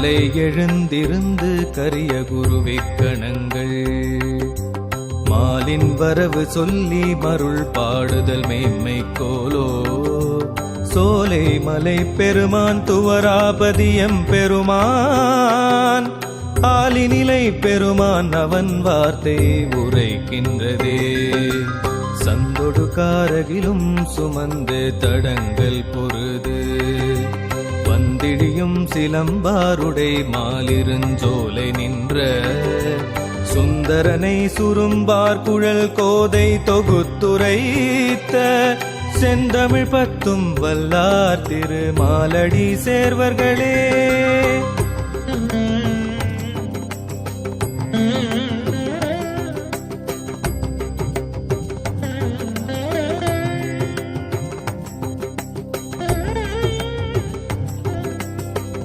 காலை எழுந்திருந்து கரிய குருவிக்கணங்கள் மாலின் வரவு சொல்லி மருள் பாடுதல் மேன்மை கோலோ. சோலை மலை பெருமான் துவராபதியம் பெருமான். ஆலினிலை பெருமான் அவன் வார்த்தை உரைக்கின்றதே. சந்தொடு காரகிலும் சுமந்து தடங்கள் பொருது. சிலம்பாருடை மாலிருஞ்சோலை நின்ற சுந்தரனை சுரும்பார் குழல் கோதை தொகுத்துரைத்த செந்தமிழ் பத்தும் வல்லார் திருமாலடி சேர்வர்களே.